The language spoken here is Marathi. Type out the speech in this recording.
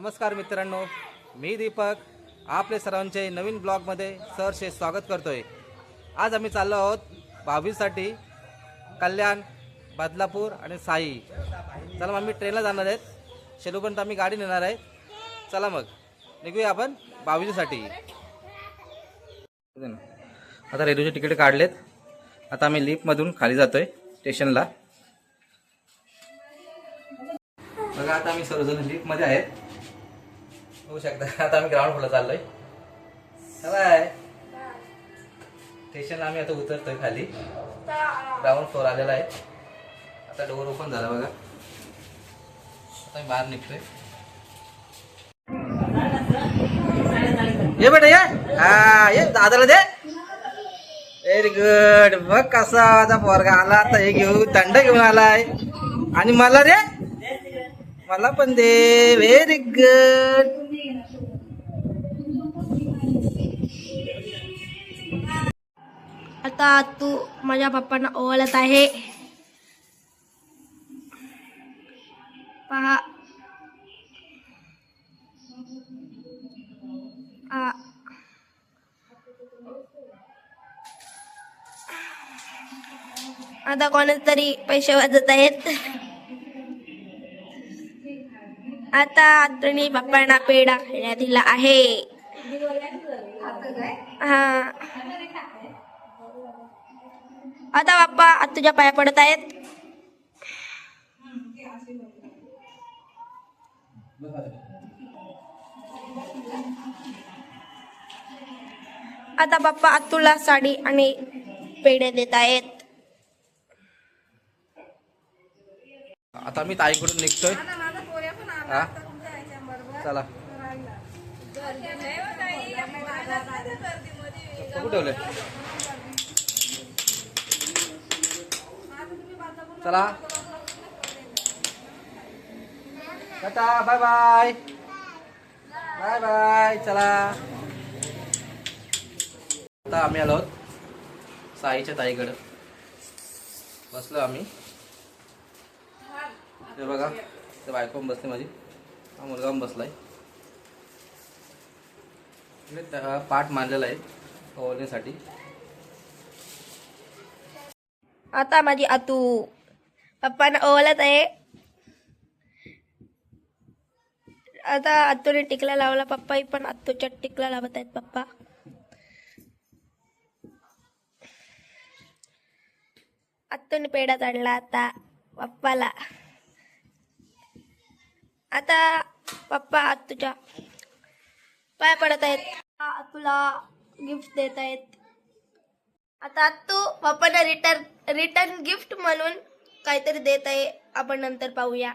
नमस्कार मित्रांनो मी दीपक. आपले सर्वांचे नवीन ब्लॉगमध्ये सहर्षे स्वागत करतोय. आज आम्ही चाललो आहोत भावीसाठी कल्याण बदलापूर आणि साई. चला मग आम्ही ट्रेनला जाणार आहेत. शेलूपर्यंत आम्ही गाडी नेणार आहे चला मग निघूया आपण बावीसाठी आता रेल्वेचे तिकीट काढलेत. आता आम्ही लिफ्टमधून खाली जातोय स्टेशनला. बघा आता आम्ही सर्वजण लिफ्टमध्ये आहेत. होऊ शकता. आता आम्ही ग्राउंड फ्लोअरला चाललोय. बाय. स्टेशनला आम्ही आता उतरतोय खाली. ग्राउंड फ्लोअर आलेला आहे. आता डोअर ओपन झाला बघा. आता मी बाहेर निघतोय. ये बेटा ये. हा ये. दादाला दे. व्हेरी गुड बघ कसा माझा पोरगा आला. आता हे घेऊ. दंड घेऊन आलाय. आणि मला रे मला पण दे. व्हेरी गुड आता तू माझ्या पप्पांना ओवाळत आहे. पहा. आ. आता कोणाच तरी पैसे वाजत आहेत? आता आतुनी पप्पांना पेढा खायला दिला आहे. हा. आता बाप्पा आता तुझ्या पाया पडत आहेत. आता बाप्पा आतुला साडी आणि पेढे देत आहेत. आता मी ताईकडून निघतोय. हा? चला. कुठे चला. Tata bye bye bye bye चला. आता आम्ही आलो आहोत साईच्या ताईकडं. बसलो आम्ही. ते बघा ते बायको बसते बसली माझी. हा मुलगा पण बसलाय. त्या- पाठ मांडलेला आहे ओवळण्यासाठी आता माझी आतू. पप्पांना ओवाळत आहे आता आतूने टिकला लावला पप्पाही पण आत्तूच्या टिकला लावत आहेत पप्पा आतूने पेढा चढला आता पप्पाला आता पप्पा आत्तूच्या पाय पडत आहेत आतूला गिफ्ट देत आहेत आता तू पप्पाला रिटर्न रिटर्न गिफ्ट म्हणून काहीतरी देत आहे. आपण नंतर पाहूया.